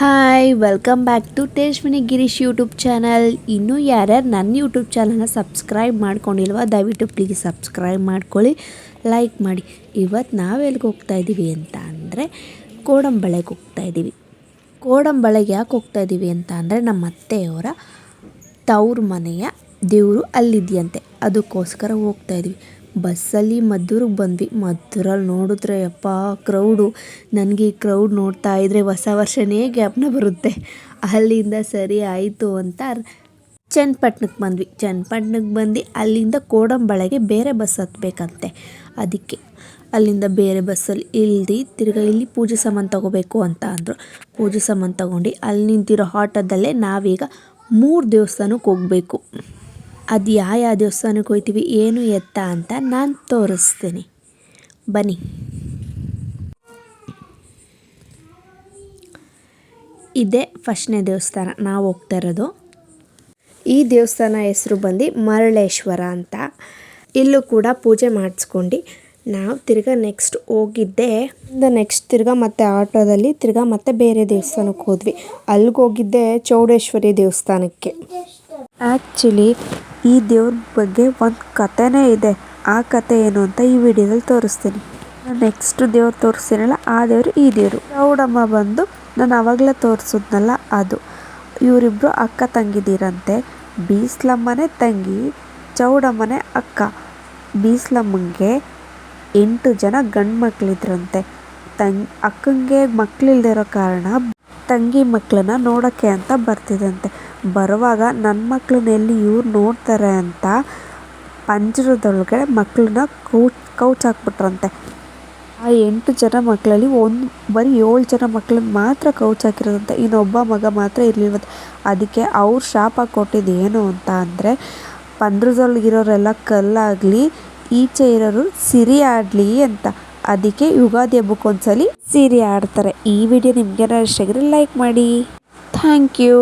Hi welcome back to Tejwini Girish YouTube channel ಇನ್ನೂ ಯಾರ್ಯಾರು ನನ್ನ ಯೂಟ್ಯೂಬ್ ಚಾನಲ್ನ ಸಬ್ಸ್ಕ್ರೈಬ್ ಮಾಡ್ಕೊಂಡಿಲ್ವ, ದಯವಿಟ್ಟು ಪ್ಲೀಸ್ ಸಬ್ಸ್ಕ್ರೈಬ್ ಮಾಡ್ಕೊಳ್ಳಿ ಲೈಕ್ ಮಾಡಿ. ಇವತ್ತು ನಾವು ಎಲ್ಲಿಗೆ ಹೋಗ್ತಾ ಇದ್ದೀವಿ ಅಂತ ಅಂದರೆ ಕೋಡಂಬಳೆಗೆ ಹೋಗ್ತಾ ಇದ್ದೀವಿ ಕೋಡಂಬಳೆಗೆ ಯಾಕೆ ಹೋಗ್ತಾ ಇದ್ದೀವಿ ಅಂತ ಅಂದರೆ ನಮ್ಮ ಅತ್ತೆಯವರ ತವ್ರ ಮನೆಯ ದೇವರು ಅಲ್ಲಿದೆಯಂತೆ. ಅದಕ್ಕೋಸ್ಕರ ಹೋಗ್ತಾ ಇದ್ವಿ. ಬಸ್ಸಲ್ಲಿ ಮದ್ದೂರಿಗೆ ಬಂದ್ವಿ. ಮದ್ದೂರಲ್ಲಿ ನೋಡಿದ್ರೆ ಯಪ್ಪ ಕ್ರೌಡು ನನಗೆ ಈ ಕ್ರೌಡ್ ನೋಡ್ತಾ ಇದ್ದರೆ ಹೊಸ ವರ್ಷನೇ ಗ್ಯಾಪ್ನ ಬರುತ್ತೆ. ಅಲ್ಲಿಂದ ಸರಿ ಆಯಿತು ಅಂತ ಚನ್ನಪಟ್ಟಣಕ್ಕೆ ಬಂದ್ವಿ. ಚನ್ನಪಟ್ಟಣಕ್ಕೆ ಬಂದು ಅಲ್ಲಿಂದ ಕೋಡಂಬಳೆಗೆ ಬೇರೆ ಬಸ್ ಹತ್ತಬೇಕಂತೆ ಅದಕ್ಕೆ ಅಲ್ಲಿಂದ ಬೇರೆ ಬಸ್ಸಲ್ಲಿ ಇಳ್ದು ತಿರ್ಗಿ ಇಲ್ಲಿ ಪೂಜೆ ಸಾಮಾನು ತಗೋಬೇಕು ಅಂತ ಅಂದರು. ಪೂಜೆ ಸಾಮಾನು ತಗೊಂಡು ಅಲ್ಲಿ ನಿಂತಿರೋ ಆಟೋದಲ್ಲೇ ನಾವೀಗ ಮೂರು ದೇವಸ್ಥಾನಕ್ಕೆ ಹೋಗಬೇಕು. ಅದು ಯಾವ ಯಾವ ದೇವಸ್ಥಾನಕ್ಕೆ ಹೋಗ್ತೀವಿ ಏನು ಎತ್ತ ಅಂತ ನಾನು ತೋರಿಸ್ತೀನಿ. ಬನ್ನಿ. ಇದೇ ಫಸ್ಟ್ನೇ ದೇವಸ್ಥಾನ, ನಾವು ಹೋಗ್ತಾ ಇರೋದು. ಈ ದೇವಸ್ಥಾನ ಹೆಸರು ಬಂದು ಮರಳೇಶ್ವರ ಅಂತ. ಇಲ್ಲೂ ಕೂಡ ಪೂಜೆ ಮಾಡಿಸ್ಕೊಂಡು, ನಾವು ತಿರ್ಗಾ ನೆಕ್ಸ್ಟ್ ಹೋಗಿದ್ದೆ ನೆಕ್ಸ್ಟ್ ತಿರ್ಗಾ ಮತ್ತೆ ಆಟೋದಲ್ಲಿ ತಿರ್ಗಾ ಮತ್ತೆ ಬೇರೆ ದೇವಸ್ಥಾನಕ್ಕೆ ಹೋದ್ವಿ. ಅಲ್ಲಿಗೆ ಹೋಗಿದ್ದೆ ಚೌಡೇಶ್ವರಿ ದೇವಸ್ಥಾನಕ್ಕೆ. ಆ್ಯಕ್ಚುಲಿ ಈ ದೇವ್ರ ಬಗ್ಗೆ ಒಂದು ಕಥೆನೇ ಇದೆ. ಆ ಕತೆ ಏನು ಅಂತ ಈ ವಿಡಿಯೋದಲ್ಲಿ ತೋರಿಸ್ತೀನಿ. ನೆಕ್ಸ್ಟ್ ದೇವ್ರು ತೋರಿಸ್ತೀನಲ್ಲ ಆ ದೇವರು ಈ ದೇವರು. ಚೌಡಮ್ಮ ಬಂದು ನಾನು ಅವಾಗಲೇ ತೋರಿಸಿದ್ನಲ್ಲ ಅದು. ಇವರಿಬ್ಬರು ಅಕ್ಕ ತಂಗಿದಿರಂತೆ. ಬೀಸ್ಲಮ್ಮನೇ ತಂಗಿ, ಚೌಡಮ್ಮನೇ ಅಕ್ಕ. ಬೀಸ್ಲಮ್ಮಂಗೆ ಎಂಟು ಜನ ಗಂಡು ಮಕ್ಕಳಿದ್ರಂತೆ ತಂಗ್, ಅಕ್ಕಂಗೆ ಮಕ್ಕಳಿಲ್ದಿರೋ ಕಾರಣ ತಂಗಿ ಮಕ್ಕಳನ್ನ ನೋಡೋಕ್ಕೆ ಅಂತ ಬರ್ತಿದಂತೆ ಬರುವಾಗ ನನ್ನ ಮಕ್ಕಳನ್ನ ಎಲ್ಲಿ ಇವ್ರು ನೋಡ್ತಾರೆ ಅಂತ ಪಂಜರದೊಳಗಡೆ ಮಕ್ಕಳನ್ನ ಕೌಚ್ ಕೌಚ್ ಹಾಕ್ಬಿಟ್ರಂತೆ. ಆ ಎಂಟು ಜನ ಮಕ್ಕಳಲ್ಲಿ ಒಂದು, ಬರೀ ಏಳು ಜನ ಮಕ್ಕಳನ್ನ ಮಾತ್ರ ಕೌಚ್ ಹಾಕಿರೋದಂತೆ. ಇನ್ನೊಬ್ಬ ಮಗ ಮಾತ್ರ ಇರಲಿಲ್ವಂತೆ. ಅದಕ್ಕೆ ಅವ್ರು ಶಾಪ ಕೊಟ್ಟಿದ್ದು ಏನು ಅಂತ ಅಂದರೆ ಪಂದ್ರದೊಳಗಿರೋರೆಲ್ಲ ಕಲ್ಲಾಗಲಿ, ಈಚೆ ಇರೋರು ಸಿರಿ ಆಡಲಿ ಅಂತ. ಅದಕ್ಕೆ ಯುಗಾದಿ ಹಬ್ಬಕ್ಕೆ ಒಂದ್ಸಲಿ ಸೀರೆ ಆಡ್ತಾರೆ ಈ ವಿಡಿಯೋ ನಿಮ್ಗೆ ಇಷ್ಟ ಆಗಿದ್ರೆ ಲೈಕ್ ಮಾಡಿ. Thank you.